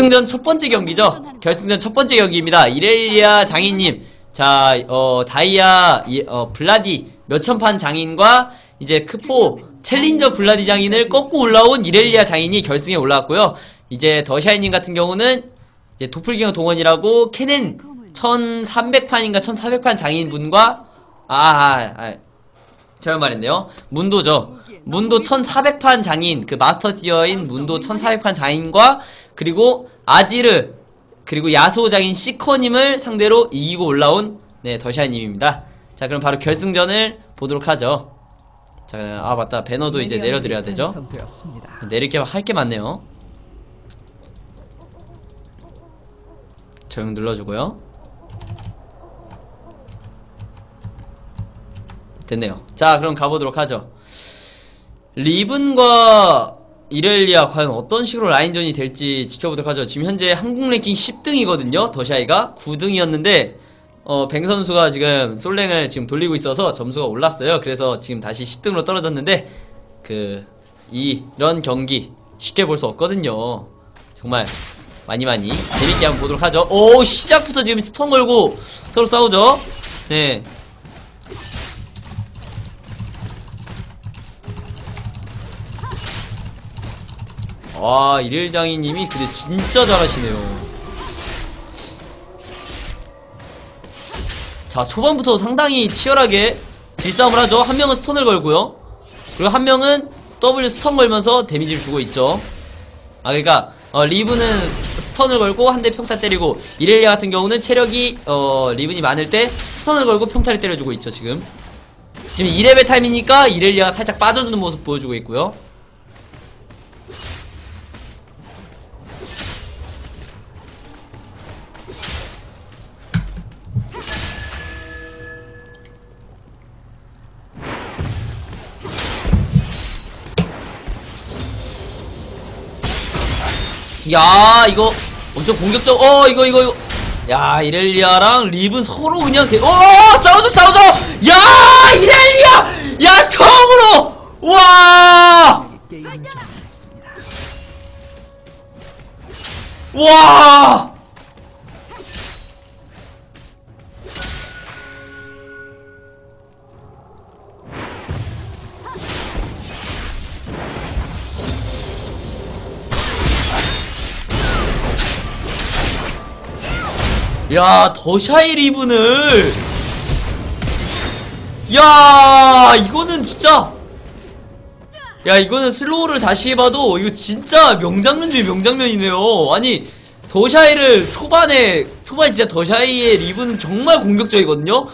결승전 첫 번째 경기죠. 결승전 첫 번째 경기입니다. 이레리아 장인님, 자, 어, 다이아, 이, 어, 블라디 몇천판 장인과 이제 크포 챌린저 블라디 장인을 꺾고 올라온 이렐리아 장인이 결승에 올라왔고요. 이제 더샤이님 같은 경우는 이제 도플갱어 동원이라고 캐넨 1300판인가 1400판 장인분과 아, 아, 아 잘못 말했네요. 문도죠. 문도 1400판 장인, 그 마스터 티어인 문도 1400판 장인과 그리고 아지르, 그리고 야소 장인 시커님을 상대로 이기고 올라온 네, 더샤이님입니다. 자, 그럼 바로 결승전을 보도록 하죠. 자, 아, 맞다. 배너도 이제 내려드려야 되죠. 생성되었습니다. 내릴 게 할 게 많네요. 적용 눌러주고요. 됐네요. 자, 그럼 가보도록 하죠. 리븐과 이렐리아 과연 어떤 식으로 라인전이 될지 지켜보도록 하죠. 지금 현재 한국 랭킹 10등이거든요. 더샤이가 9등이었는데 어, 뱅 선수가 지금 솔랭을 지금 돌리고 있어서 점수가 올랐어요. 그래서 지금 다시 10등으로 떨어졌는데 그 이런 경기 쉽게 볼 수 없거든요. 정말 많이 많이 재밌게 한번 보도록 하죠. 오 시작부터 지금 스턴 걸고 서로 싸우죠. 네. 와 일일장이님이 근데 진짜 잘하시네요. 자 초반부터 상당히 치열하게 질싸움을 하죠. 한 명은 스턴을 걸고요. 그리고 한 명은 W 스턴 걸면서 데미지를 주고 있죠. 아 그러니까 어, 리브는 스턴을 걸고 한 대 평타 때리고 이렐리아 같은 경우는 체력이 어, 리븐이 많을 때 스턴을 걸고 평타를 때려주고 있죠 지금. 지금 2레벨 타임이니까 이렐리아가 살짝 빠져주는 모습 보여주고 있고요. 야 이거 엄청 공격적 어 이거 이거 이거 야 이렐리아랑 리븐 서로 그냥 대... 어 싸우죠 싸우죠 야 이렐리아 야 처음으로 와. 와! 야, 더샤이 리븐을. 야, 이거는 진짜. 야 이거는 슬로우를 다시 해봐도 이거 진짜 명장면 중에 명장면이네요. 아니 더샤이를 초반에 초반에 진짜 더샤이의 리브는 정말 공격적이거든요.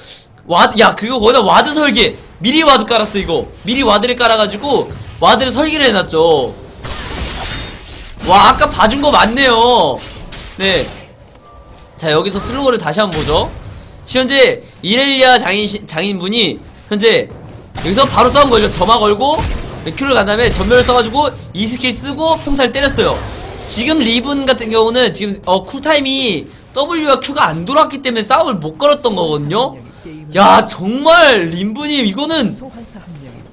와드 야 그리고 거기다 와드 설계. 미리 와드 깔았어 이거. 미리 와드를 깔아가지고 와드를 설계를 해놨죠. 와 아까 봐준 거 맞네요. 네 자 여기서 슬로우를 다시 한번 보죠. 현재 이렐리아 장인 장인분이 현재 여기서 바로 싸움 걸죠. 점화 걸고 큐를 간 다음에 전멸을 써가지고 이 스킬 쓰고 평타를 때렸어요. 지금 리븐 같은 경우는 지금 어 쿨타임이 W와 Q가 안 돌았기 때문에 싸움을 못 걸었던 거거든요. 야 정말 림브님 이거는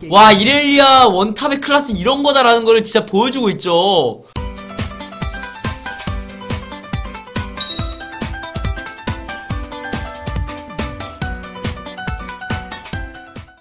와 이렐리아 원탑의 클래스 이런 거다라는 거를 진짜 보여주고 있죠